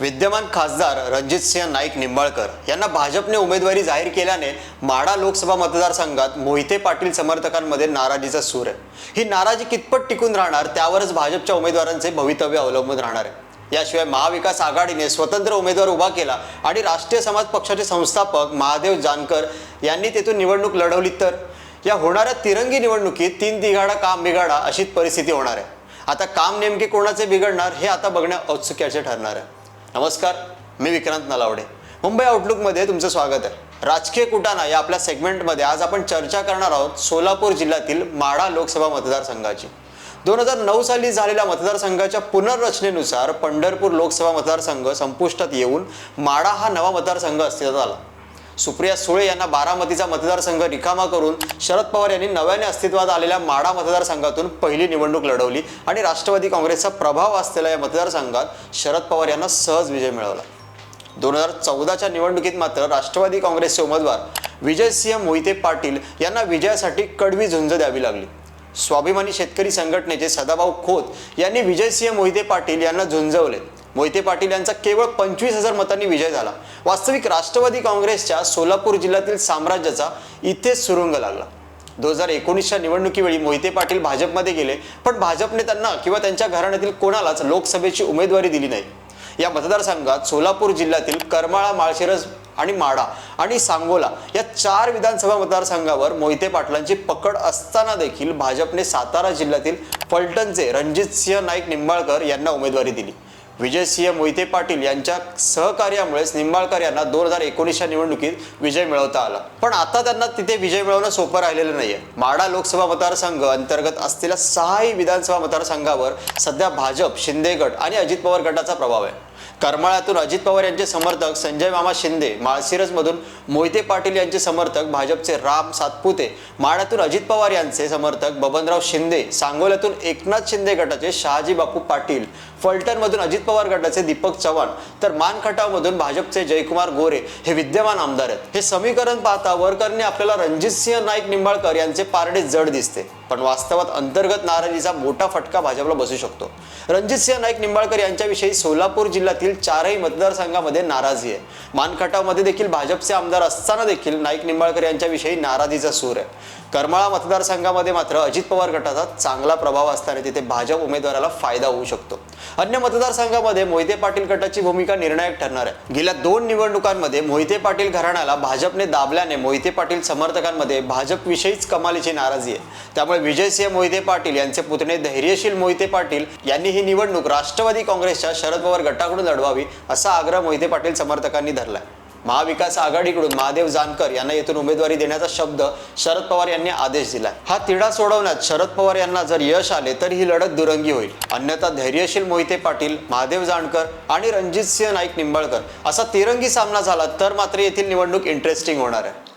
विद्यमान खासदार रणजितसिंह नाईक निंबाळकर यांना भाजपने उमेदवारी जाहीर केल्याने माडा लोकसभा मतदारसंघात मोहिते पाटील समर्थकांमध्ये नाराजीचा सूर आहे. ही नाराजी कितपत टिकून राहणार त्यावरच भाजपच्या उमेदवारांचे भवितव्य अवलंबून राहणार आहे. याशिवाय महाविकास आघाडीने स्वतंत्र उमेदवार उभा केला आणि राष्ट्रीय समाज पक्षाचे संस्थापक महादेव जानकर यांनी तेथून निवडणूक लढवली तर? या होणाऱ्या तिरंगी निवडणुकीत तीन तिघाडा काम बिघाडा अशीच परिस्थिती होणार आहे. आता काम नेमके कोणाचे बिघडणार हे आता बघणं औत्सुक्याचे ठरणार आहे. नमस्कार मी विक्रांत नलावडे. मुंबई आउटलुकमध्ये तुमचं स्वागत आहे. राजकीय कुटाणा या आपल्या सेगमेंटमध्ये आज आपण चर्चा करणार आहोत सोलापूर जिल्ह्यातील माढा लोकसभा मतदारसंघाची. दोन हजार नऊ साली झालेल्या मतदारसंघाच्या पुनर्रचनेनुसार पंढरपूर लोकसभा मतदारसंघ संपुष्टात येऊन माढा हा नवा मतदारसंघ अस्तित्वात आला. सुप्रिया सुळे यांना बारामतीचा मतदारसंघ रिकामा करून शरद पवार यांनी नव्याने अस्तित्वात आलेल्या माडा मतदारसंघातून पहिली निवडणूक लढवली आणि राष्ट्रवादी काँग्रेसचा प्रभाव असलेल्या या मतदारसंघात शरद पवार यांना सहज विजय मिळवला. दोन हजार चौदाच्या निवडणुकीत मात्र राष्ट्रवादी काँग्रेसचे उमेदवार विजयसिंह मोहिते पाटील यांना विजयासाठी कडवी झुंज द्यावी लागली. स्वाभिमानी शेतकरी संघटनेचे सदाभाऊ खोत यांनी विजयसिंह मोहिते पाटील यांना झुंजवले. मोहिते पाटील यांचा केवळ पंचवीस हजार मतांनी विजय झाला. वास्तविक राष्ट्रवादी काँग्रेसच्या सोलापूर जिल्ह्यातील साम्राज्याचा इथेच सुरुंग लागला. दोन हजार एकोणीसच्या निवडणुकीवेळी मोहिते पाटील भाजपमध्ये गेले पण भाजपने त्यांना किंवा त्यांच्या घराण्यातील कोणालाच लोकसभेची उमेदवारी दिली नाही. या मतदारसंघात सोलापूर जिल्ह्यातील करमाळा माळशिरस आणि माडा आणि सांगोला या चार विधानसभा मतदारसंघावर मोहिते पाटलांची पकड असताना देखील भाजपने सातारा जिल्ह्यातील फलटणचे रणजितसिंह नाईक निंबाळकर यांना उमेदवारी दिली. विजयसिंह मोहिते पाटील यांच्या सहकार्यामुळेच निंबाळकर यांना दोन हजार एकोणीसच्या निवडणुकीत विजय मिळवता आला. पण आता त्यांना तिथे विजय मिळवणं सोपं राहिलेलं नाहीये. माडा लोकसभा मतदारसंघ अंतर्गत असलेल्या सहाही विधानसभा मतदारसंघावर सध्या भाजप शिंदे गट आणि अजित पवार गटाचा प्रभाव आहे. करमाळ्यातून अजित पवार यांचे समर्थक संजय मामा शिंदे माळशिरसमधून मोहिते पाटील यांचे समर्थक भाजपचे राम सातपुते माळातून अजित पवार यांचे समर्थक बबनराव शिंदे सांगोल्यातून एकनाथ शिंदे गटाचे शहाजी बापू पाटील फलटणमधून अजित पवार गटाचे दीपक चव्हाण तर मानखटावमधून भाजपचे जयकुमार गोरे हे विद्यमान आमदार आहेत. हे समीकरण पाहता वरकरने आपल्याला रणजितसिंह नाईक निंबाळकर यांचे पारडे जड दिसते. पण वास्तवात अंतर्गत नाराजीचा मोठा फटका भाजपला बसू शकतो. रणजितसिंह नाईक निंबाळकर यांच्याविषयी सोलापूर जिल्ह्यातील चारही मतदारसंघामध्ये नाराजी आहे. मानखटावमध्ये देखील भाजपचे आमदार असताना देखील नाईक निंबाळकर यांच्याविषयी नाराजीचा सूर आहे. करमाळा मतदारसंघामध्ये मात्र अजित पवार गटाचा चांगला प्रभाव असताना तिथे भाजप उमेदवाराला फायदा होऊ शकतो. अन्य मतदारसंघामध्ये मोहिते पाटील गटाची भूमिका निर्णायक ठरणार आहे. गेल्या दोन निवडणुकांमध्ये मोहिते पाटील घराण्याला भाजपने दाबल्याने मोहिते पाटील समर्थकांमध्ये भाजपविषयीच कमालीची नाराजी आहे. त्यामुळे विजयसिंह मोहिते पाटील यांचे पुतणे धैर्यशील मोहिते पाटील यांनी ही निवडणूक राष्ट्रवादी काँग्रेसच्या शरद पवार गटाकडून लढवावी असा आग्रह मोहिते पाटील समर्थकांनी धरलाय. महाविकास आघाडीकडून महादेव जानकर यांना येथून उमेदवारी देण्याचा शब्द शरद पवार यांनी आदेश दिलाय. हा तिढा सोडवण्यात शरद पवार यांना जर यश आले तर ही लढत दुरंगी होईल. अन्यथा धैर्यशील मोहिते पाटील महादेव जानकर आणि रणजित सिंह नाईक निंबाळकर असा तिरंगी सामना झाला तर मात्र येथील निवडणूक इंटरेस्टिंग होणार आहे.